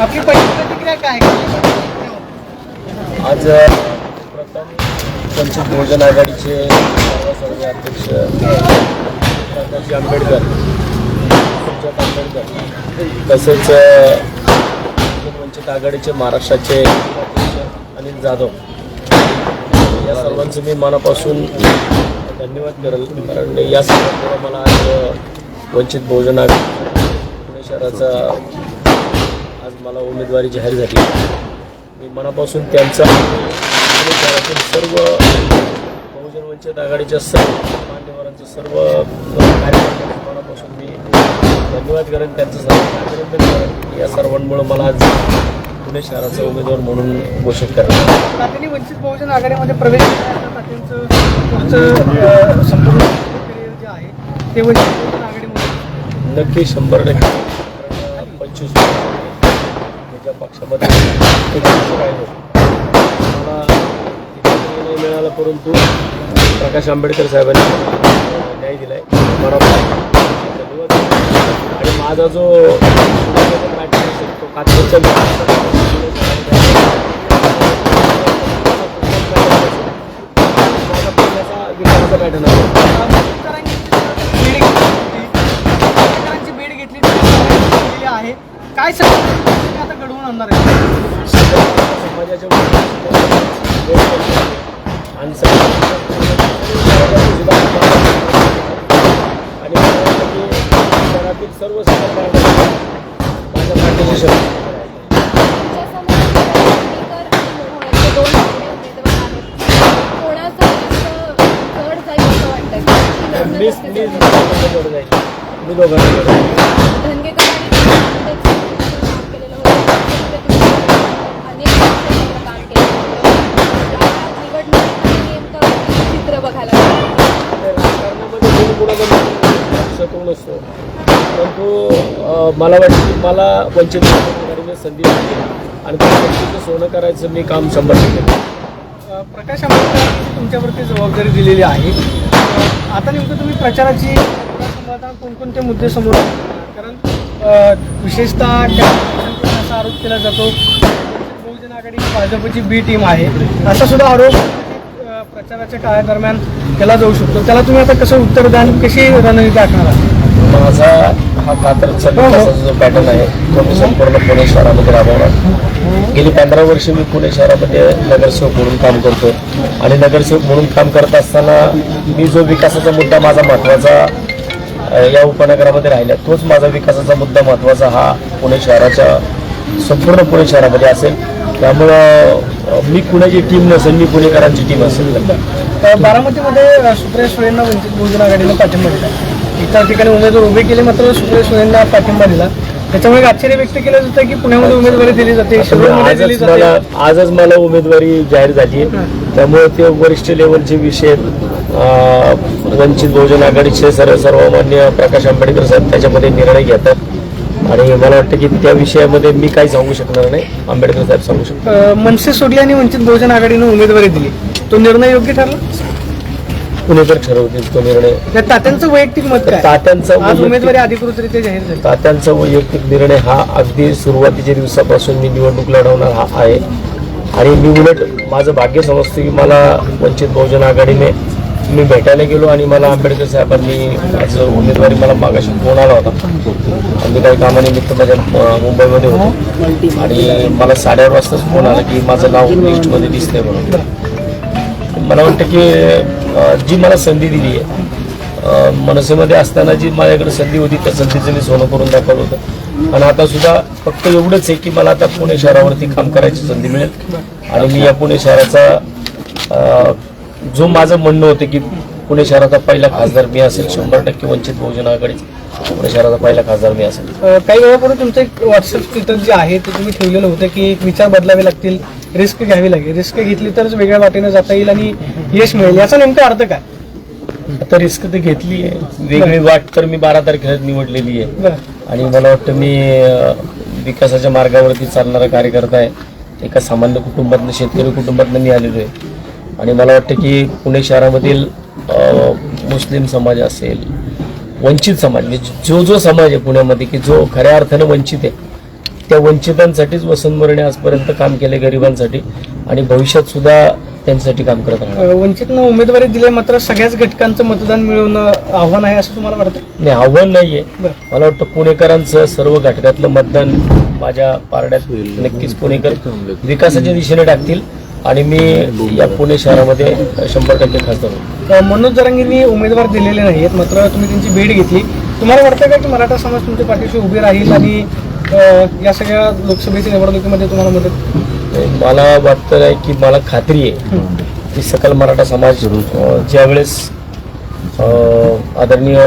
आपली पहिली प्रतिक्रिया काय? आज प्रथम वंचित बहुजन आघाडीचे सर्वसर्व अध्यक्ष प्रकाश आंबेडकर सुजात आंबेडकर तसेच वंचित आघाडीचे महाराष्ट्राचे अनिल जाधव. या सर्वांचं मी मनापासून धन्यवाद करेल कारण या सर्वांमुळे मला आज वंचित बहुजन आघाडी पुणे शहराचा आज मला उमेदवारी जाहीर झाली. मी मनापासून त्यांचा सर्व बहुजन वंचित आघाडीच्या सर्व मान्यवरांचं सर्व कार्यकर्त्यांचं मनापासून मी धन्यवाद करेन त्यांचं सर्व अभिनंदन करेन. या सर्वांमुळं मला आज पुणे शहराचा उमेदवार म्हणून घोषित तात्यांनी वंचित बहुजन आघाडीमध्ये प्रवेश केला तात्यांचं संपूर्ण करिअर जे आहे ते वंचित बहुजन आघाडीमध्ये. नक्की शंभर टक्के. पक्षामध्ये मला मिळालं परंतु प्रकाश आंबेडकर साहेबांनी मला न्याय दिला आहे धन्यवाद आणि माझा जो तो कात्रच्या पॅटर्न आहे घेतली. आहे काय सगळं आता घडवून आणणार आहे आणि शहरातील सर्व माझ्या पाठीशी शब्द मी दोघांकडे मला वाटतं की मला वंचित संधी आणि त्या संधीचं सोनं करायचं मी काम शंभर टक्के प्रकाश आंबेडकरांची तुमच्यावरती जबाबदारी दिलेली आहे. आता नेमकं तुम्ही प्रचाराची कोणकोणते मुद्दे समोर? कारण विशेषतः असा आरोप केला जातो बहुजन आघाडी भाजपची बी टीम आहे. असा सुद्धा आरोप प्रचाराच्या काळादरम्यान केला जाऊ शकतो. त्याला तुम्ही आता कसं उत्तर द्याल? कशी रणनीती आखणार आहात? माझा हा तर विकासाचा जो पॅटर्न आहे तो मी संपूर्ण पुणे शहरामध्ये राबवणार. गेली पंधरा वर्ष मी पुणे शहरामध्ये नगरसेवक म्हणून काम करतो आणि नगरसेवक म्हणून काम करत असताना मी जो विकासाचा मुद्दा माझा महत्त्वाचा या उपनगरामध्ये राहिला तोच माझा विकासाचा मुद्दा महत्त्वाचा हा पुणे शहराच्या संपूर्ण पुणे शहरामध्ये असेल. त्यामुळं मी कुणाची टीम नसेल मी पुणेकरांची टीम असेल. बारामतीमध्ये सुप्रिया सुळेंना वंचित बहुजन आघाडीला पाठिंबा दिला. इतर ठिकाणी उमेदवार उभे केले मात्र सुप्रिया सुळेंना पाठिंबा दिला. त्याच्यामुळे आश्चर्य व्यक्त केलं जातं की पुण्यामध्ये उमेदवारी दिली जाते दिली आजच मला जाते. आजच मला उमेदवारी जाहीर झाली. आहे त्यामुळे ते वरिष्ठ लेवलचे विषय अं, वंचित बहुजन आघाडीचे सर्व सर्वमान्य प्रकाश आंबेडकर साहेब त्याच्यामध्ये निर्णय घेतात. आणि मला वाटतं की त्या विषयामध्ये मी काही सांगू शकणार नाही. आंबेडकर साहेब सांगू शकतात. अ, मनसे सोडली आणि वंचित बहुजन आघाडीनं उमेदवारी दिली. तो निर्णय योग्य ठरला? पुणेकर ठरवतील तो निर्णय. त्या तात्यांचं वैयक्तिक मत काय? तात्यांचा आज वैयक्तिक- उमेदवारी अधिकृतरित्या जाहीर झाली. तात्यांचा वैयक्तिक निर्णय हा अगदी सुरुवातीच्या दिवसापासून मी निवडणूक लढवणार हा आहे. आणि मी उलट माझं भाग्य समजतो की मला वंचित बहुजन आघाडीने मी भेटायला गेलो आणि मला आंबेडकर साहेबांनी आज उमेदवारी मला मागाशी फोन आला होता. मी काही कामानिमित्त माझ्या अं, मुंबईमध्ये होतो. आणि मला साडेआठ वाजताच फोन आला की माझं नाव लिस्टमध्ये दिसतंय म्हणून. मला वाटतं की जी मला संधी दिली आहे. मनसेमध्ये असताना जी माझ्याकडे संधी होती त्या संधीचं मी सोनं करून दाखवलं होतं. आणि आता सुद्धा फक्त एवढंच आहे की मला आता पुणे शहरावरती काम करायची संधी मिळेल. आणि मी या पुणे शहराचा जो माझं म्हणणं होतं की पुणे शहराचा पहिला खासदार मी असेल शंभर टक्के वंचित बहुजन आघाडीचा. पुणे शहराचा पहिला खासदार मी असेल. अ, काही वेळापूर्वी तुमचं एक व्हॉट्सअप स्टेटस जे आहे ते तुम्ही ठेवलेलं होतं की एक विचार बदलावे लागतील रिस्क घ्यावी लागेल. रिस्क घेतली तरच वेगळ्या वाटेने जाता येईल आणि यश मिळेल. याचा नेमका अर्थ काय? आता रिस्क तर घेतली आहे. वेगळी वाट तर मी बारा तारखेला निवडलेली आहे. बरं. आणि मला वाटतं मी अ, विकासाच्या मार्गावरती चालणारा कार्यकर्ता आहे. एका सामान्य कुटुंबातनं शेतकरी कुटुंबातनं मी आलेलो आहे. आणि मला वाटतं की पुणे शहरामधील अ, मुस्लिम समाज असेल वंचित समाज म्हणजे जो जो समाज आहे पुण्यामध्ये की जो खऱ्या अर्थानं वंचित आहे त्या वंचितांसाठीच वसंत मोरेने आजपर्यंत काम केले गरिबांसाठी आणि भविष्यात सुद्धा त्यांच्यासाठी काम करत राहणार. वंचितनं उमेदवारी दिली मात्र सगळ्याच घटकांचं मतदान मिळवणं आव्हान आहे असं तुम्हाला वाटतं? नाही आव्हान नाहीये. बरं. मला वाटतं पुणेकरांचं सर्व घटकातलं मतदान माझ्या पारड्यात नक्कीच पुणेकर विकासाच्या दिशेने टाकतील. आणि मी या पुणे शहरामध्ये शंभर टक्के खासदार अ, मनोज जरांगींनी उमेदवार दिलेले नाहीत मात्र तुम्ही त्यांची भेट घेतली. तुम्हाला वाटतं का की मराठा समाज तुमच्या पाठीशी उभी राहील आणि या सगळ्या लोकसभेच्या निवडणुकीमध्ये तुम्हाला मदत मला वाटतं आहे की मला खात्री आहे की सकल मराठा समाज ज्यावेळेस आदरणीय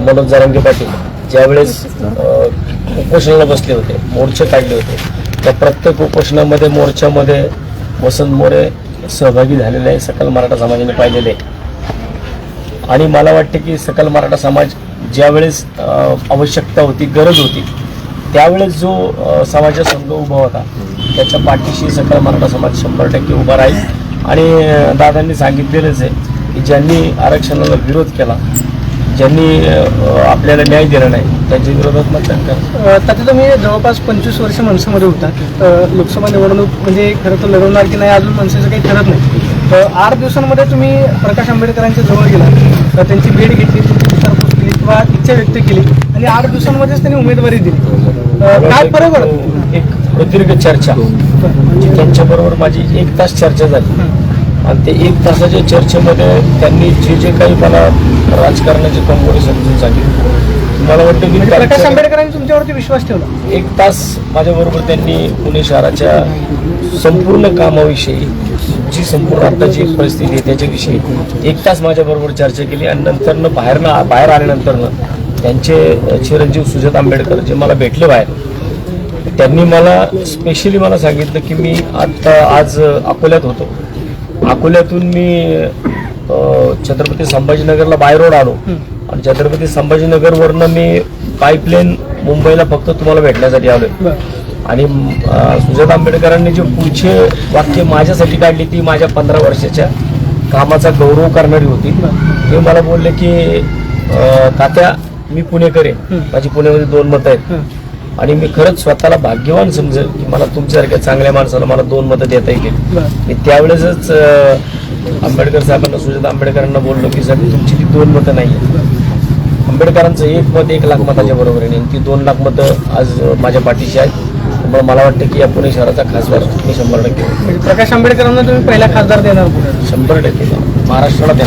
मनोज जारंगे पाटील ज्यावेळेस उपोषणाला बसले होते मोर्चे काढले होते त्या प्रत्येक उपोषणामध्ये मोर्चामध्ये वसंत मोरे सहभागी झालेले आहे सकल मराठा समाजाने पाहिलेले आहे. आणि मला वाटते की सकल मराठा समाज ज्यावेळेस आवश्यकता होती गरज होती त्यावेळेस जो समाजासंघ संघ उभा होता त्याच्या पाठीशी सकल मराठा समाज शंभर टक्के उभा राहील. आणि दादांनी सांगितलेलंच आहे की ज्यांनी आरक्षणाला विरोध केला ज्यांनी आपल्याला न्याय दिला नाही त्यांच्या विरोधात मतदान करा. ताते तुम्ही जवळपास पंचवीस वर्ष मनसेमध्ये होता. अ, लोकसभा निवडणूक म्हणजे खरं तर लढवणार की नाही अजून मनसेचं काही ठरत नाही. अ, आठ दिवसांमध्ये तुम्ही प्रकाश आंबेडकरांच्या जवळ गेला. अ, त्यांची भेट घेतली त्यांची विचारपूस केली किंवा इच्छा व्यक्त केली. आणि आठ दिवसांमध्येच त्यांनी उमेदवारी दिली. अ, काय फरक वाटत एक प्रदीर्घ चर्चा. जी त्यांच्याबरोबर माझी एक तास चर्चा झाली. आणि ते एक तासाच्या चर्चेमध्ये त्यांनी जे जे काही मला राजकारणाची कंगोरी समजून सांगितली मला वाटतं की म्हणजे प्रकाश आंबेडकरांनी तुमच्यावरती विश्वास ठेवला? एक तास माझ्याबरोबर त्यांनी पुणे शहराच्या संपूर्ण कामाविषयी जी संपूर्ण आत्ताची परिस्थिती आहे त्याच्याविषयी एक तास माझ्याबरोबर चर्चा केली आणि नंतरनं बाहेरनं बाहेर आल्यानंतरनं त्यांचे चिरंजीव सुजात आंबेडकर जे मला भेटले बाहेर त्यांनी मला स्पेशली मला सांगितलं की मी आता आज अकोल्यात होतो. अकोल्यातून मी छत्रपती संभाजीनगरला बाय रोड आलो आणि छत्रपती संभाजीनगरवरनं मी पाईपलाईन मुंबईला फक्त तुम्हाला भेटण्यासाठी आलोय. आणि सुजात आंबेडकरांनी जे पुढचे वाक्य माझ्यासाठी काढली ती माझ्या पंधरा वर्षाच्या कामाचा गौरव करणारी होती. ते मला बोलले की तात्या मी पुणेकर आहे. माझी पुण्यामध्ये दोन मतं आहेत. आणि मी खरंच स्वतःला भाग्यवान समजेल की मला तुमच्यासारख्या चांगल्या माणसाला मला दोन मतं देता येतील. मी त्यावेळेसच आंबेडकर साहेबांना सुजात आंबेडकरांना बोललो की साहेब तुमची ती दोन मतं नाही आहेत आंबेडकरांचं एक मत एक लाख मताच्या बरोबर आहे आणि ती दोन लाख मतं आज माझ्या पाठीशी आहेत. त्यामुळे मला वाटतं की या पुणे शहराचा खासदार मी शंभर टक्के. म्हणजे प्रकाश आंबेडकरांना तुम्ही पहिला खासदार देणार शंभर टक्के. महाराष्ट्राला द्या.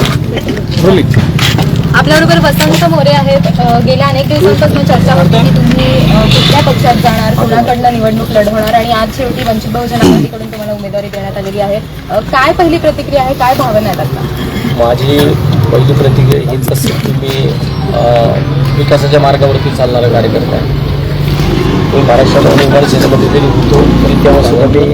आपल्याबरोबर वसंत मोरे आहेत. गेल्या अनेक दिवसांपासून चर्चा होती की तुम्ही कुठल्या पक्षात जाणार कोणाकडनं निवडणूक लढवणार आणि आज शेवटी वंचित बहुजन आघाडीकडून तुम्हाला उमेदवारी देण्यात आलेली आहे. काय पहिली प्रतिक्रिया आहे? काय भावना आहेत आता? माझी पहिली प्रतिक्रिया हीच असते की मी विकासाच्या मार्गावरती चालणारा कार्यकर्ता आहे. मी महाराष्ट्राला निर्माण सेनेमध्ये जरी होतो. तरी तेव्हा सुद्धा मी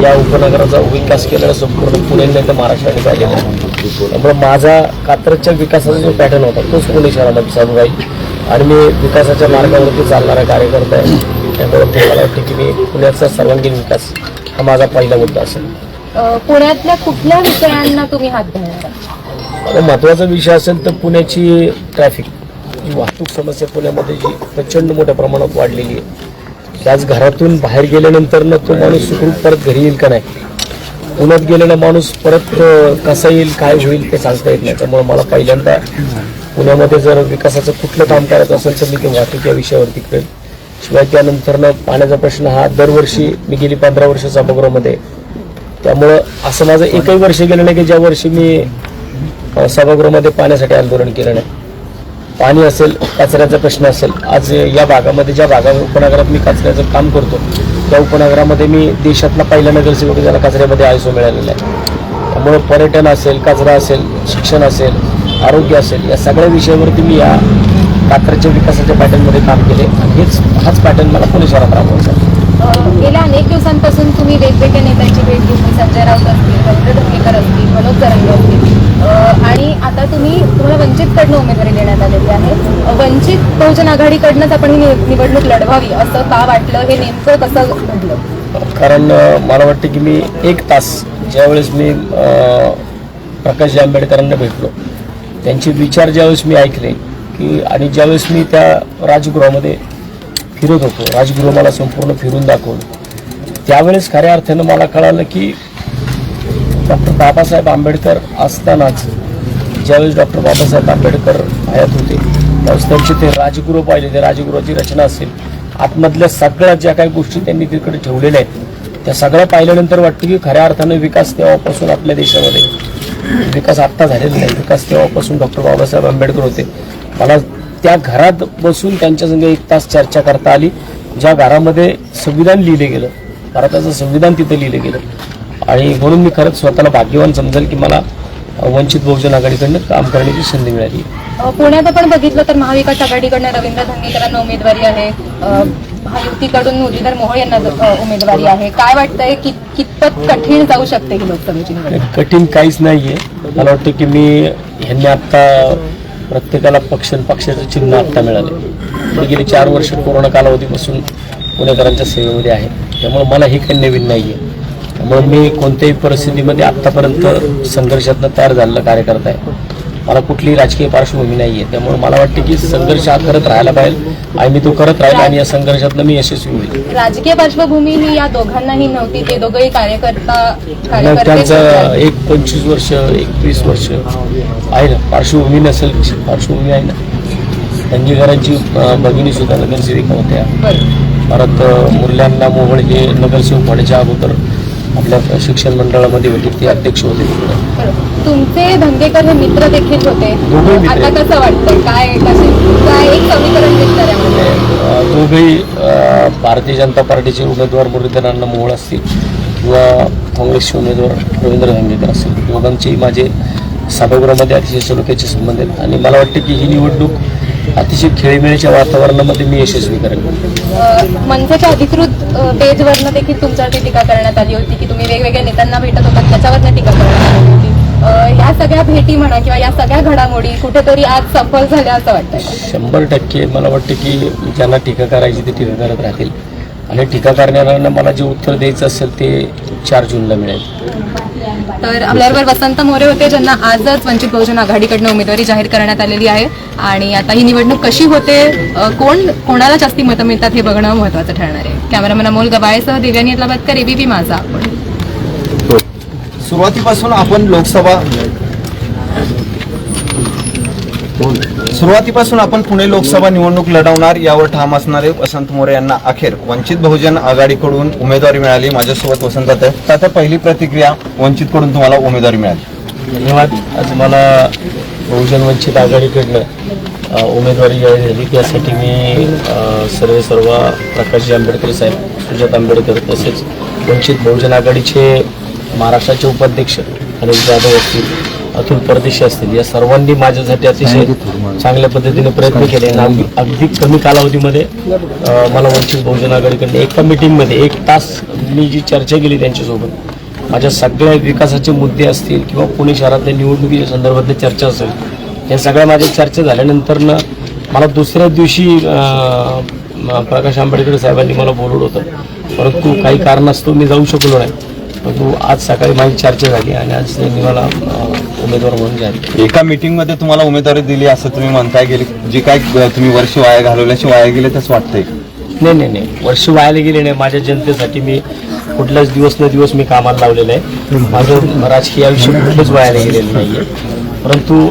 या उपनगराचा विकास केलेला संपूर्ण पुणे नाही तर महाराष्ट्राने पाहिलेला आहे. त्यामुळे माझा कात्रजच्या विकासाचा जो पॅटर्न होता तोच पुणे शहरामध्ये चालू राहील. आणि मी विकासाच्या मार्गावरती चालणारा कार्यकर्ता आहे. त्यामुळे ते मला वाटतं की मी पुण्याचा सर्वांगीण विकास हा माझा पहिला मुद्दा असेल. पुण्यातल्या कुठल्या विषयांना तुम्ही हात? आता महत्त्वाचा विषय असेल तर पुण्याची ट्रॅफिक वाहतूक समस्या पुण्यामध्ये जी प्रचंड मोठ्या प्रमाणात वाढलेली आहे. त्याच घरातून बाहेर गेल्यानंतर ना तो माणूस सुखरूप परत घरी येईल का नाही? पुण्यात गेलेला माणूस परत कसा येईल काय होईल ते सांगता येत नाही. त्यामुळे मला पहिल्यांदा पुण्यामध्ये जर विकासाचं कुठलं काम करायचं असेल तर मी ते वाहतूक या विषयावरती करेल. शिवाय त्यानंतरनं पाण्याचा प्रश्न हा दरवर्षी मी गेली पंधरा वर्ष सभागृहामध्ये. त्यामुळं असं माझं एकही वर्ष गेलं नाही की ज्या वर्षी मी सभागृहामध्ये पाण्यासाठी आंदोलन केलं नाही. पाणी असेल कचऱ्याचा प्रश्न असेल आज या भागामध्ये ज्या भागा उपनगरात मी कचऱ्याचं काम करतो त्या उपनगरामध्ये मी देशातला पहिला नगरसेवक ज्याला कचऱ्यामध्ये आयसो मिळालेला आहे त्यामुळं पर्यटन असेल कचरा असेल शिक्षण असेल आरोग्य असेल या सगळ्या विषयावरती मी या कात्रच्या विकासाच्या पॅटर्नमध्ये काम केले आणि हेच हाच पॅटर्न मला पुणे शहरात राबवायचा आहे. गेल्या अनेक दिवसांपासून तुम्ही वेगवेगळ्या नेत्यांची भेट घेतली संजय राऊत असतील रवींद्र धंगेकर असतील मनोज जरंगे असतील. आणि आता तुम्ही तुम्हाला वंचितकडनं उमेदवारी देण्यात आलेली आहे. वंचित बहुजन आघाडीकडनंच आपण ही निवडणूक लढवावी असं का वाटलं हे नेमकं कसं घडलं? कारण मला वाटतं की मी एक तास ज्यावेळेस मी प्रकाश आंबेडकरांना भेटलो त्यांचे विचार ज्यावेळेस मी ऐकले की आणि ज्यावेळेस मी त्या राजगृहामध्ये फिरत होतो. राजगृह मला संपूर्ण फिरून दाखवलं. त्यावेळेस खऱ्या अर्थानं मला कळालं की डॉक्टर बाबासाहेब आंबेडकर असतानाच ज्यावेळेस डॉक्टर बाबासाहेब आंबेडकर हयात होते त्यावेळेस त्यांचे ते राजगृह पाहिले. ते राजगृहाची रचना असेल. आतमधल्या सगळ्या ज्या काही गोष्टी त्यांनी तिकडे ठेवलेल्या आहेत त्या सगळ्या पाहिल्यानंतर वाटतं की खऱ्या अर्थानं विकास तेव्हापासून आपल्या देशामध्ये विकास आत्ता झालेला नाही. विकास तेव्हापासून डॉक्टर बाबासाहेब आंबेडकर होते. मला त्या घरात बसून त्यांच्या संग एक तास चर्चा करता आली. ज्या घरामध्ये संविधान लिहिले गेलं भारताचं संविधान तिथे लिहिलं गेलं. आणि म्हणून मी खरंच स्वतःला भाग्यवान समजेल की मला वंचित बहुजन आघाडीकडनं काम करण्याची संधी मिळाली. पुण्यात आपण बघितलं तर महाविकास आघाडीकडनं रवींद्र धंगेकरांना उमेदवारी आहे. महायुतीकडून मुरलीधर मोहोळ यांना उमेदवारी आहे. काय वाटतंय? कि कितपत कठीण जाऊ शकते ही लोकसभेची कठीण काहीच नाहीये. मला वाटतं की मी ह्यांनी आत्ता प्रत्येकाला पक्ष पक्षाचं चिन्ह आत्ता मिळाले पण गेली चार वर्ष कोरोना कालावधीपासून पुणेकरांच्या सेवेमध्ये आहे. त्यामुळे मला हे काही नवीन नाही आहे त्यामुळे मी कोणत्याही परिस्थितीमध्ये आत्तापर्यंत संघर्षातनं तयार झालेला कार्यकर्ता आहे. मला कुठलीही राजकीय पार्श्वभूमी नाही आहे त्यामुळे मला वाटतं की संघर्ष हा करत राहायला पाहिजे. आणि मी तो करत राहील आणि या संघर्षातनं मी यशस्वी होईल. राजकीय पार्श्वभूमी ही या दोघांनाही नव्हती. ते दोघंही कार्यकर्ता त्यांचं एक पंचवीस वर्ष एकवीस वर्ष आहे ना. पार्श्वभूमी नसेल पार्श्वभूमी आहे ना. दंगेकरांची अं, भगिनी सुद्धा नगरसेविका होत्या. परत मुरल्यांना मोहोळ हे नगरसेवक होण्याच्या अगोदर आपल्या शिक्षण मंडळामध्ये होते ते अध्यक्ष होते. तुमचे धंगेकर हे मित्र देखील होते. आता. कसं वाटतंय? काय कसे काय एक समीकरण अं, दोघंही भारतीय जनता पार्टीचे उमेदवार मुरलीधरांना मोहोळ असतील किंवा काँग्रेसचे उमेदवार रवींद्र धंगेकर असतील. दोघांचेही माझे सभागृहामध्ये अतिशय सलोख्याचे संबंध आहेत. आणि मला वाटतं की ही निवडणूक अतिशय खेळीमेळीच्या वातावरणामध्ये मी यशस्वी करेन. मनसेच्या अधिकृत पेजवरनं देखील तुमच्यावरती टीका करण्यात आली होती की तुम्ही वेगवेगळ्या नेत्यांना भेटत होता त्याच्यावरनं टीका करण्यात आली होती. ह्या सगळ्या भेटी म्हणा किंवा या सगळ्या घडामोडी कुठेतरी आज सफल झाल्या असं वाटतंय. का? शंभर टक्के मला वाटतं की ज्यांना टीका करायची ते टीका करत राहतील. आणि टीका करणाऱ्यांना मला जे उत्तर द्यायचं असेल ते चार जूनला मिळेल. तर आपल्याबरोबर वसंत मोरे होते ज्यांना आजच वंचित बहुजन आघाडीकडनं उमेदवारी जाहीर करण्यात आलेली आहे. आणि आता ही निवडणूक कशी होते कोण कोणाला जास्ती मतं मिळतात हे बघणं महत्त्वाचं ठरणार आहे. कॅमेरामॅन अमोल गबाळेसह दिव्यानी इतलाबादकर एबीपी माझा आपण सुरुवातीपासून आपण लोकसभा सुरुवातीपासून आपण पुणे लोकसभा निवडणूक लढवणार यावर ठाम असणारे वसंत मोरे यांना अखेर वंचित बहुजन आघाडीकडून उमेदवारी मिळाली. माझ्यासोबत वसंत आहे. आता पहिली प्रतिक्रिया वंचितकडून तुम्हाला उमेदवारी मिळाली. धन्यवाद. आज मला बहुजन वंचित आघाडीकडनं उमेदवारी जाहीर झाली त्यासाठी मी सर्व सर्व प्रकाशजी आंबेडकर साहेब सुजात आंबेडकर तसेच वंचित बहुजन आघाडीचे महाराष्ट्राचे उपाध्यक्ष अनिल जाधव असतील अतुल परदेशी असतील या सर्वांनी माझ्यासाठी अतिशय चांगल्या पद्धतीने प्रयत्न केले. आणि अगदी कमी कालावधीमध्ये मला वंचित बहुजन आघाडीकडनं एका मिटिंगमध्ये एक तास मी जी चर्चा केली त्यांच्यासोबत माझ्या सगळ्या विकासाचे मुद्दे असतील किंवा पुणे शहरातल्या निवडणुकीच्या संदर्भातली चर्चा असेल या सगळ्या माझ्या चर्चा झाल्यानंतरनं मला दुसऱ्या दिवशी प्रकाश आंबेडकर साहेबांनी मला बोलवलं होतं. परंतु काही कारणास्तव मी जाऊ शकलो नाही. परंतु आज सकाळी माझी चर्चा झाली आणि आज त्यांनी मला उमेदवार म्हणून जाहीर केलं. एका मीटिंगमध्ये तुम्हाला उमेदवारी दिली असं तुम्ही म्हणताय गेली. जे काय तुम्ही वर्ष वाया घालवल्याशी वाया गेले तसं वाटतंय? नाही नाही नाही. वर्ष वायाला गेले नाही. माझ्या जनतेसाठी मी कुठलाच दिवस न दिवस मी कामाला लावलेलं आहे. माझं राजकीय आयुष्य कुठलंच वायाला गेलेलं नाही आहे परंतु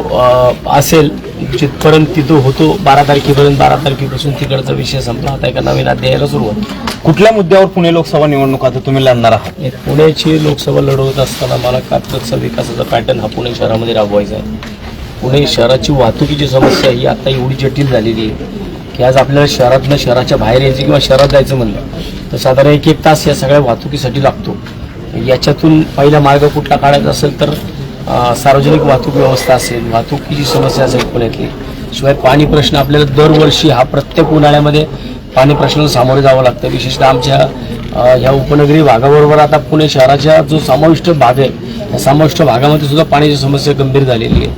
असेल जिथपर्यंत तिथं होतो. बारा तारखेपर्यंत बारा तारखेपासून तिकडचा विषय संपला आता एका नवीन अध्यायाला सुरुवात. कुठल्या मुद्द्यावर पुणे लोकसभा निवडणूक आता तुम्ही लढणार आहात? पुण्याची लोकसभा लढवत असताना मला कात्रजचा विकासाचा पॅटर्न हा पुणे शहरामध्ये राबवायचा आहे. पुणे शहराची वाहतुकीची समस्या ही आता एवढी जटिल झालेली आहे की आज आपल्याला शहरातनं शहराच्या बाहेर यायचं किंवा शहरात जायचं म्हणलं तर साधारण एक एक तास या सगळ्या वाहतुकीसाठी लागतो. याच्यातून पहिला मार्ग कुठला काढायचा असेल तर सार्वजनिक वाहतूक व्यवस्था असेल वाहतुकीची समस्या असेल पुण्यातली शिवाय पाणी प्रश्न आपल्याला दरवर्षी हा प्रत्येक उन्हाळ्यामध्ये पाणी प्रश्नाला सामोरे जावं लागतं. विशेषतः आमच्या ह्या उपनगरी भागाबरोबर आता पुणे शहराच्या जो समाविष्ट भाग आहे त्या समाविष्ट भागामध्ये सुद्धा पाण्याची समस्या गंभीर झालेली आहे.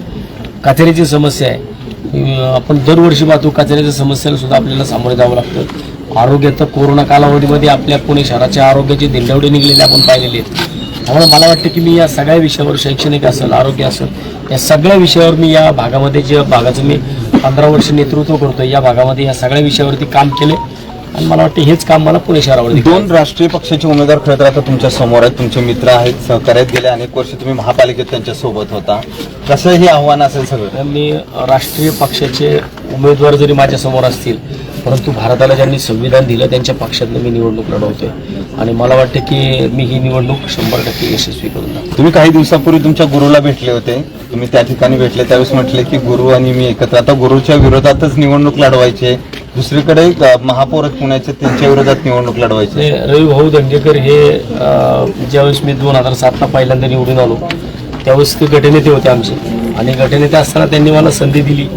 कचऱ्याची समस्या आहे. आपण दरवर्षी वाहतूक काचेऱ्याच्या समस्येला सुद्धा आपल्याला सामोरे जावं लागतं. आरोग्य तर कोरोना कालावधीमध्ये आपल्या पुणे शहराच्या आरोग्याचे दिंडवडे निघलेले आपण पाहिलेले आहेत. त्यामुळे मला वाटतं की मी या सगळ्या विषयावर शैक्षणिक असेल आरोग्य असेल या सगळ्या विषयावर मी या भागामध्ये जे भागाचं मी पंधरा वर्ष नेतृत्व करतो या भागामध्ये या सगळ्या विषयावरती काम केले आणि मला वाटतं हेच काम मला पुणे शहरावर दोन राष्ट्रीय पक्षाचे उमेदवार खरं तर आता तुमच्यासमोर आहेत तुमचे मित्र आहेत सहकार्यात गेले अनेक वर्ष तुम्ही महापालिकेत त्यांच्यासोबत होता. कसं हे आव्हान असेल सगळं? मी राष्ट्रीय पक्षाचे उमेदवार जरी माझ्यासमोर असतील परंतु भारताला ज्यांनी संविधान दिलं त्यांच्या पक्षातनं मी निवडणूक लढवतोय. आणि मला वाटतं की मी ही निवडणूक शंभर टक्के यशस्वी करून. तुम्ही काही दिवसापूर्वी तुमच्या गुरुला भेटले होते. तुम्ही त्या ठिकाणी भेटले. त्यावेळेस म्हटले की गुरु आणि मी एकत्र. आता गुरुच्या विरोधातच निवडणूक लढवायचे दुसरीकडे महापौर पुण्याचे त्यांच्या विरोधात निवडणूक लढवायची रवी भाऊ दंडेकर हे ज्यावेळेस मी दोन हजार सातला पहिल्यांदा निवडून आलो त्यावेळेस ते गटनेते होते आमचे. आणि गटनेते असताना त्यांनी मला संधी दिली.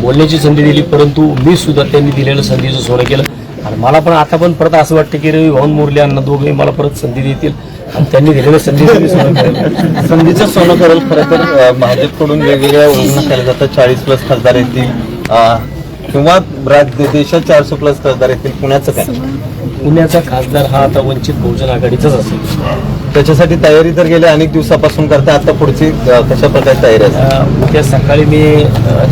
बोलण्याची संधी दिली परंतु मी सुद्धा त्यांनी दिलेलं संधीचं सोनं केलं. आणि मला पण आता पण परत असं वाटतं की रवी भाऊन मुरले अण्णा दोघे मला परत संधी देतील. आणि त्यांनी दिलेलं संधीचं मी सोनं करेल. संधीचं सोनं करेल खरं तर भाजपकडून वेगवेगळ्या योजना केल्या जातात. चाळीस प्लस खासदार येतील. किंवा राज्य देशात चारशे प्लस खासदार येतील. पुण्याचं काय? पुण्याचा खासदार हा आता वंचित बहुजन आघाडीचाच असेल. त्याच्यासाठी तयारी तर गेल्या अनेक दिवसापासून करता आता पुढची कशा प्रकारे तयारी आहे? उद्या सकाळी मी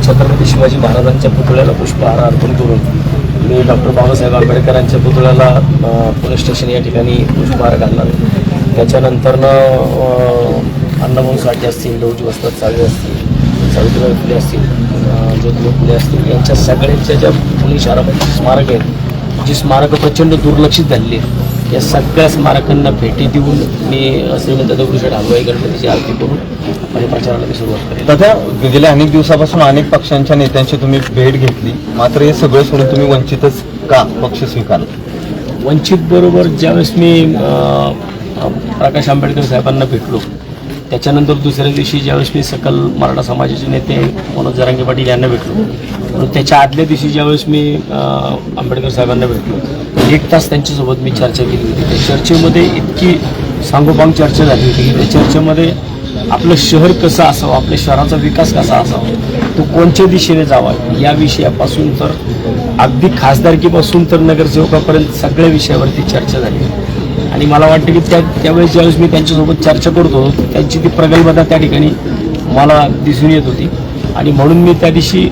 छत्रपती शिवाजी महाराजांच्या पुतळ्याला पुष्पहार अर्पण करून मी डॉक्टर बाबासाहेब आंबेडकरांच्या पुतळ्याला पोलीस स्टेशन या ठिकाणी पुष्पहार घालणार त्याच्यानंतरनं अण्णाभाऊ साठे असतील लवजी वस्तात चाळे असतील सावित्रीबाई फुले असतील ज्योतिबा फुले असतील यांच्या सगळ्यांच्या ज्या पुणे शहरामध्ये स्मारक आहेत जी स्मारकं प्रचंड दुर्लक्षित झालेली आहेत. या सगळ्या स्मारकांना भेटी देऊन मी श्रीमंत दगडूशेठ हलवाई गणपतीची आरती करून आणि प्रचाराला मी सुरुवात करेन. दादा गेल्या अनेक दिवसापासून अनेक पक्षांच्या नेत्यांची तुम्ही भेट घेतली. मात्र हे सगळं सोडून तुम्ही वंचितच का पक्ष स्वीकारला? वंचित बरोबर ज्यावेळेस मी प्रकाश आंबेडकर साहेबांना भेटलो त्याच्यानंतर दुसऱ्या दिवशी ज्यावेळेस मी सकल मराठा समाजाचे नेते मनोज जरांगे पाटील यांना भेटलो त्याच्या आदल्या दिवशी ज्यावेळेस मी आंबेडकर साहेबांना भेटलो. एक तास त्यांच्यासोबत मी चर्चा केली होती. त्या चर्चेमध्ये इतकी सांगोपांग चर्चा झाली होती की त्या चर्चेमध्ये आपलं शहर कसं असावं आपल्या शहराचा विकास कसा असावा तो कोणत्या दिशेने जावा या विषयापासून तर अगदी खासदारकीपासून तर नगरसेवकापर्यंत सगळ्या विषयावरती चर्चा झाली. आणि मला वाटतं की त्या त्यावेळेस ज्यावेळेस मी त्यांच्यासोबत चर्चा करत होतो त्यांची ती प्रगल्भता त्या ठिकाणी मला दिसून येत होती. आणि म्हणून मी त्या दिवशी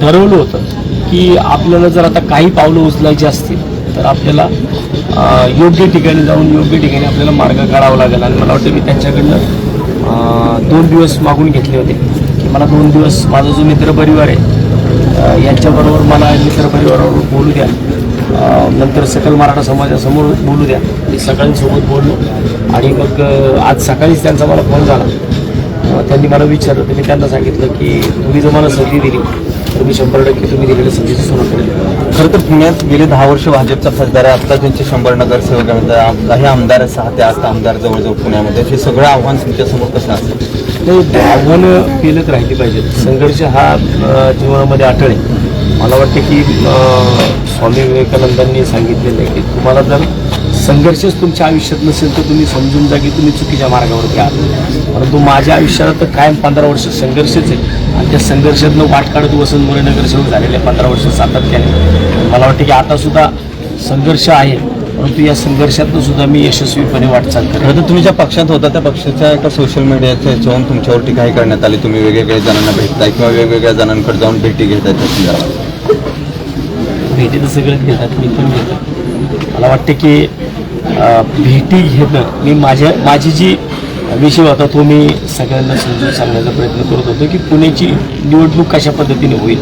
ठरवलं होतं की आपल्याला जर आता काही पावलं उचलायची असतील तर आपल्याला योग्य ठिकाणी जाऊन योग्य ठिकाणी आपल्याला मार्ग काढावा लागेल. आणि मला वाटतं मी त्यांच्याकडनं दोन दिवस मागून घेतले होते. की मला दोन दिवस माझा जो मित्रपरिवार आहे यांच्याबरोबर मला मित्रपरिवाराबरोबर बोलू द्या. नंतर सकल मराठा समाजासमोर बोलू द्या. मी सगळ्यांसोबत बोललो. आणि मग आज सकाळीच त्यांचा मला फोन झाला. त्यांनी मला विचारलं. तर मी त्यांना सांगितलं की तुम्ही जर मला संधी दिली तुम्ही मी शंभर टक्के तुम्ही दिलेल्या संधीचं सोनं करेल खरं तर पुण्यात गेले दहा वर्ष भाजपचा खासदार आहे. आता त्यांचे शंभर नगरसेवक आहेत. काही आमदार सहा ते आठ आमदार जवळजवळ पुण्यामध्ये. हे सगळं आव्हान तुमच्यासमोर कसं असेल ते आव्हानं केलंच राहिली पाहिजेत संघर्ष हा जीवनामध्ये आठळे आहे. मला वाटते की स्वामी विवेकानंदांनी सांगितलेलं आहे की तुम्हाला जर संघर्षच तुमच्या आयुष्यात नसेल तर तुम्ही समजून जा की तुम्ही चुकीच्या मार्गावरती आहात. परंतु माझ्या आयुष्यात तर कायम पंधरा वर्ष संघर्षच आहे आणि त्या संघर्षातनं वाट काढत वसंत मोरे नगरसेवक झालेले पंधरा वर्ष सातत्याने. मला वाटतं की आता सुद्धा संघर्ष आहे. परंतु या संघर्षातनं सुद्धा मी यशस्वीपणे वाटचाल तर तुम्ही ज्या पक्षात होता त्या पक्षाच्या एका सोशल मीडियाच्या ह्याच्यावरून तुमच्यावर टीकाही करण्यात आली? तुम्ही वेगवेगळ्या जणांना भेटताय किंवा वेगवेगळ्या जणांकडे जाऊन भेटी घेताय त्या संदर्भात? भेटी तर सगळेच घेतात मी पण घेतो. मला वाटते की भेटी घेणं मी माझ्या माझी जी विषय होता तो मी सगळ्यांना समजून सांगण्याचा प्रयत्न करत होतो की पुण्याची निवडणूक कशा पद्धतीने होईल.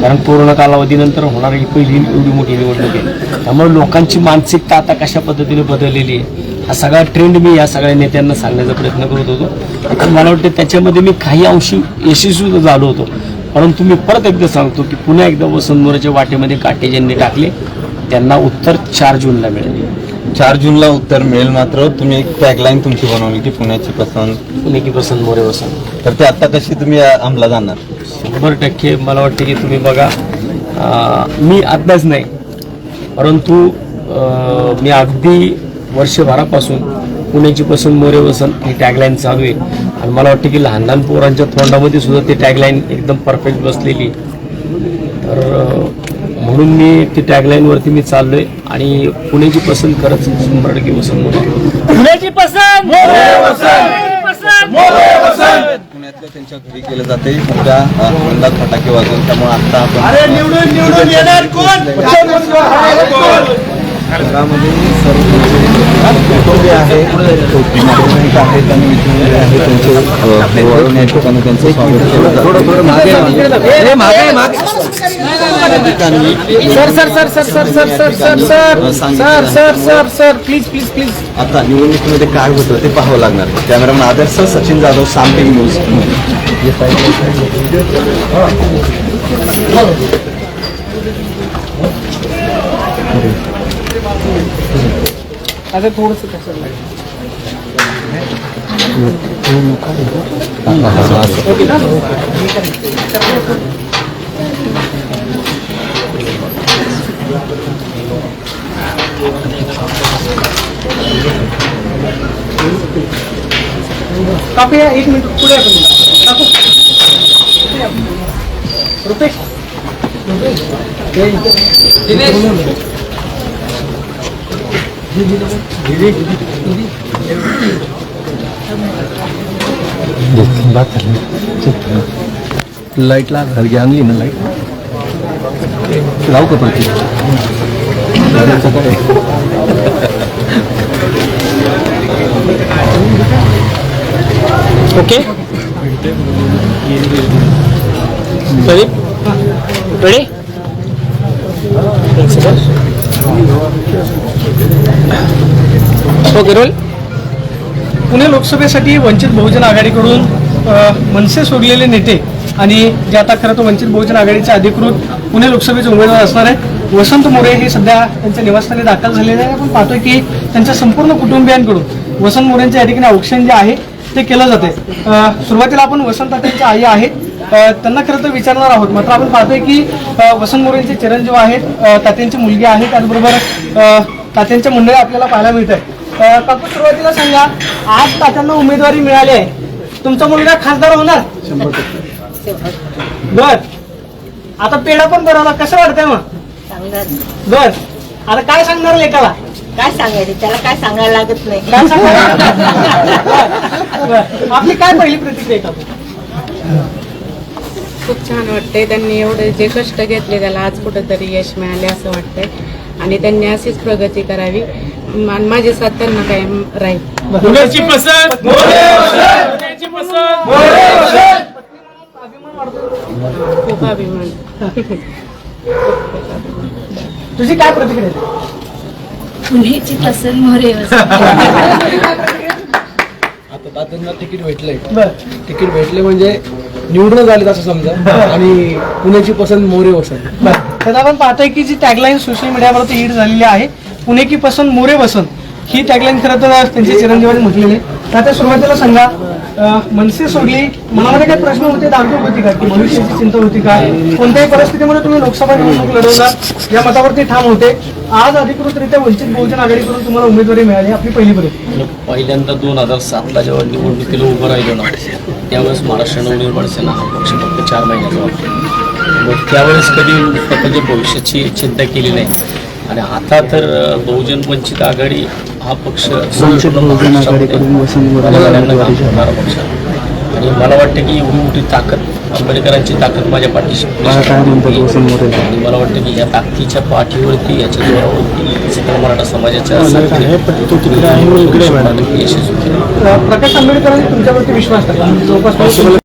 कारण कोरोना कालावधीनंतर होणारी ही पहिली एवढी मोठी निवडणूक आहे. त्यामुळे लोकांची मानसिकता आता कशा पद्धतीने बदललेली आहे हा सगळा ट्रेंड मी या सगळ्या नेत्यांना सांगण्याचा प्रयत्न करत होतो. मला वाटतं त्याच्यामध्ये मी काही अंशी यशस्वी झालो होतो. परंतु मी परत एकदा सांगतो की पुन्हा एकदा वसंतमोराच्या वाटेमध्ये काटे ज्यांनी टाकले त्यांना उत्तर चार जूनला मिळाले. चार जूनला उत्तर मिळेल मात्र. तुम्ही एक टॅगलाईन तुमची बनवली की पुण्याची पसंत. पुणे की वसंत मोरे वसंत तर ते आता कशी तुम्ही अंमलात आणणार? शंभर टक्के मला वाटते की तुम्ही बघा अं, मी आत्ताच नाही परंतु अं, मी अगदी वर्षभरापासून पुण्याची पसंत मोरे वसंत ही टॅगलाईन चालू आहे. आणि मला वाटतं की लहान लहान पोरांच्या तोंडामध्ये सुद्धा ती टॅगलाईन एकदम परफेक्ट बसलेली तर अं, म्हणून मी ती टॅगलाईनवरती मी चाललोय आणि पुण्याची पसंत खरंच शंभर टक्के वसंत मोरे पुण्याची पसंत! उद्या त्यांच्या घरी केलं जाते. उद्या अ, आनंदात फटाके वाजवून त्यामुळे आता आपण घरामध्ये सर्व आहे आहेत त्यांचे वळून या ठिकाणी त्यांचं स्वागत केलं sir sir sir sir sir sir sir sir sir sir sir sir sir please please please आता निवडणुकीमध्ये काय होतं ते पाहावं लागणार कॅमेरामॅन आदर्श सचिन जाधव सामटिंग न्यूज आता थोडंसं कसं या एक मिनिट पुढे रुपये रुपेश. बात लाइट ला घर आणली ना लाइट लावू का पडते ओके प्रदीप रेडी हो, ओके रोल पुणे लोकसभेसाठी वंचित बहुजन आघाडीकडून मनसे सोडलेले नेते आणि जे आता खरं तर वंचित बहुजन आघाडीचे अधिकृत पुणे लोकसभेचे उमेदवार असणार आहे वसंत मोरे हे सध्या त्यांच्या निवासस्थानी दाखल झालेले आहे आपण पाहतोय की त्यांच्या संपूर्ण कुटुंबियांकडून वसंत मोरेंच्या या ठिकाणी औक्षण जे आहे ते केलं जाते सुरुवातीला आपण वसंत तात्यांच्या आई आहेत त्यांना खरं तर विचारणार आहोत. मात्र आपण पाहतोय की वसंत मोरेंचे चिरंजीव आहेत तात्यांची मुलगी आहे त्याचबरोबर तात्यांच्या मंडळी आपल्याला पाहायला मिळत आहे काकू सुरुवातीला सांगा आज तात्यांना उमेदवारी मिळाली आहे. तुमचा मुलगा खासदार होणार? बर. आता पेढा पण बनवला कसं वाटतंय मग? सांगणार बर. आता काय सांगणार लेखाला काय सांगायचं? त्याला काय सांगायला लागत नाही. काय बरं. आपली काय पहिली प्रतिक्रिया खूप छान वाटतंय. त्यांनी एवढे जे कष्ट घेतले त्याला आज कुठंतरी यश मिळाले असं वाटतंय. आणि त्यांनी अशीच प्रगती करावी. माझी साथ त्यांना कायम राहील. खूप अभिमान. तुझी काय प्रतिक्रिया? आहे? पुण्याची पसंत मोरे. आता तात्यांना तिकीट भेटलंय. तिकीट भेटले म्हणजे निवडून झाले असं समजा. आणि पुण्याची पसंत मोरे वसंत. तर आपण पाहतोय की जी टॅगलाईन सोशल मीडियावरती हिट झालेली आहे पुणे की पसंत मोरे वसंत ही टॅगलाईन खरं तर त्यांची चिरंजीवानी म्हटलेली आहे. तर आता सुरुवातीला सांगा मनसे सोडली. मनामध्ये काही प्रश्न होते दाखवून होती का? की भविष्याची चिंता होती का? कोणत्याही परिस्थितीमध्ये तुम्ही लोकसभा निवडणूक लढवणार या मतावरती ठाम होते. आज अधिकृतरित्या वंचित बहुजन आघाडीकडून तुम्हाला उमेदवारी मिळाली आपली पहिली परिस्थिती पहिल्यांदा दोन हजार सातला जेव्हा निवडणुकीला उभं राहिलो ना त्यावेळेस महाराष्ट्र नवनिर्माण सेना हा पक्ष फक्त चार महिन्याचा होता. मग त्यावेळेस कधी स्वतःच्या म्हणजे भविष्याची चिंता केली नाही. आणि आता तर बहुजन वंचित आघाडी हा पक्ष. आणि मला वाटतं की एवढी मोठी ताकद आंबेडकरांची ताकद माझ्या पाठीशी. आणि मला वाटतं की या ताकदीच्या पाठीवरती याच्या जोरावरती सकल मराठा समाजाच्या यशस्वी अं, प्रकाश आंबेडकरांनी तुमच्यावरती विश्वास टाकला. जवळपास